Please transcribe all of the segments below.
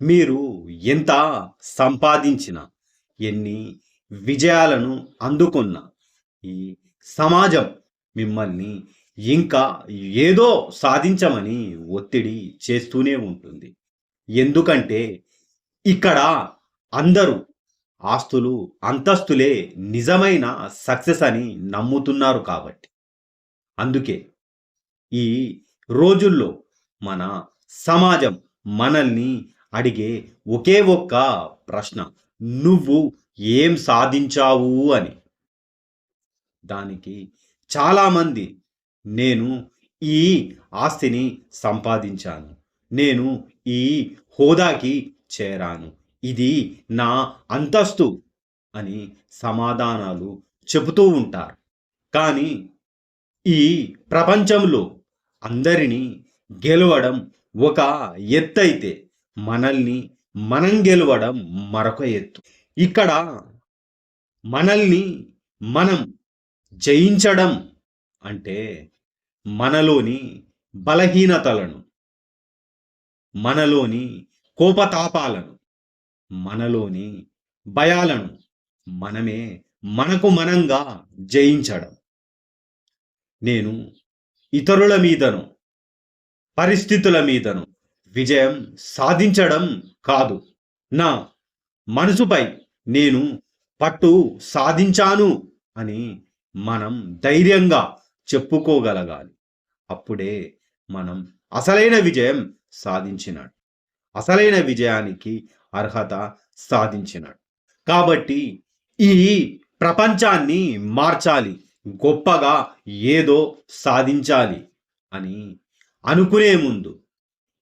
మీరు ఎంత సంపాదించిన ఎన్ని విజయాలను అందుకున్న ఈ సమాజం మిమ్మల్ని ఇంకా ఏదో సాధించమని ఒత్తిడి చేస్తూనే ఉంటుంది. ఎందుకంటే ఇక్కడ అందరూ ఆస్తులు అంతస్తులే నిజమైన సక్సెస్ అని నమ్ముతున్నారు కాబట్టి. అందుకే ఈ రోజుల్లో మన సమాజం మనల్ని అడిగే ఒకే ఒక్క ప్రశ్న నువ్వు ఏం సాధించావు? అని. దానికి చాలామంది నేను ఈ ఆస్తిని సంపాదించాను. నేను ఈ హోదాకి చేరాను. ఇది నా అంతస్తు అని సమాధానాలు చెబుతూ ఉంటారు. కానీ ఈ ప్రపంచంలో అందరినీ గెలవడం ఒక ఎత్తైతే మనల్ని మనం గెలవడం మరొక ఎత్తు. ఇక్కడ మనల్ని మనం జయించడం అంటే మనలోని బలహీనతలను మనలోని కోపతాపాలను మనలోని భయాలను మనమే మనకు మనంగా జయించడం. నేను ఇతరుల మీదను పరిస్థితుల మీదను విజయం సాధించడం కాదు. నా మనసుపై నేను పట్టు సాధించాను అని మనం ధైర్యంగా చెప్పుకోగలగాలి. అప్పుడే మనం అసలైన విజయం సాధించినాడు. అసలైన విజయానికి అర్హత సాధించినాడు. కాబట్టి ఈ ప్రపంచాన్ని మార్చాలి. గొప్పగా ఏదో సాధించాలి అని అనుకునే ముందు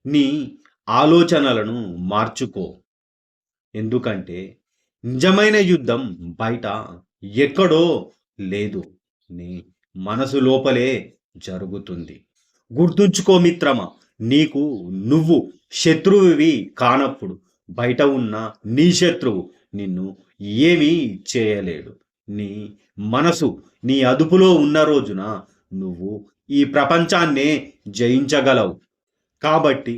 నీ ఆలోచనలను మార్చుకో. ఎందుకంటే నిజమైన యుద్ధం బయట ఎక్కడో లేదు. నీ మనసు లోపలే జరుగుతుంది. గుర్తుంచుకో మిత్రమా నీకు నువ్వు శత్రువువి కానప్పుడు బయట ఉన్న నీ శత్రువు నిన్ను ఏమీ చేయలేడు. నీ మనసు నీ అదుపులో ఉన్న రోజున నువ్వు ఈ ప్రపంచాన్నే జయించగలవు. కాబట్టి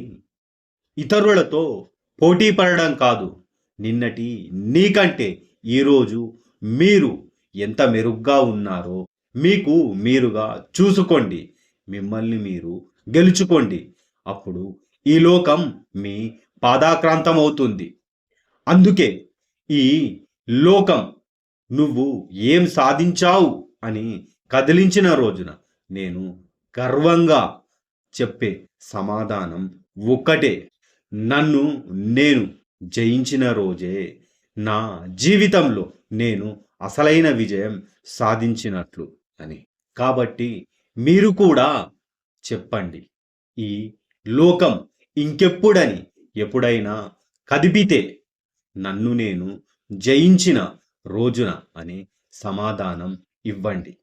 ఇతరులతో పోటీ పడడం కాదు. నిన్నటి నీకంటే ఈరోజు మీరు ఎంత మెరుగ్గా ఉన్నారో మీకు మీరుగా చూసుకోండి. మిమ్మల్ని మీరు గెలుచుకోండి. అప్పుడు ఈ లోకం మీ పాదాక్రాంతం అవుతుంది అందుకే ఈ లోకం నువ్వు ఏం సాధించావు అని కదిలించిన రోజున నేను గర్వంగా చెప్పే సమాధానం ఒక్కటే. నన్ను నేను జయించిన రోజే నా జీవితంలో నేను అసలైన విజయం సాధించినట్లు అని. కాబట్టి మీరు కూడా చెప్పండి. ఈ లోకం ఇంకెప్పుడని ఎప్పుడైనా కదిపితే నన్ను నేను జయించిన రోజున అని సమాధానం ఇవ్వండి.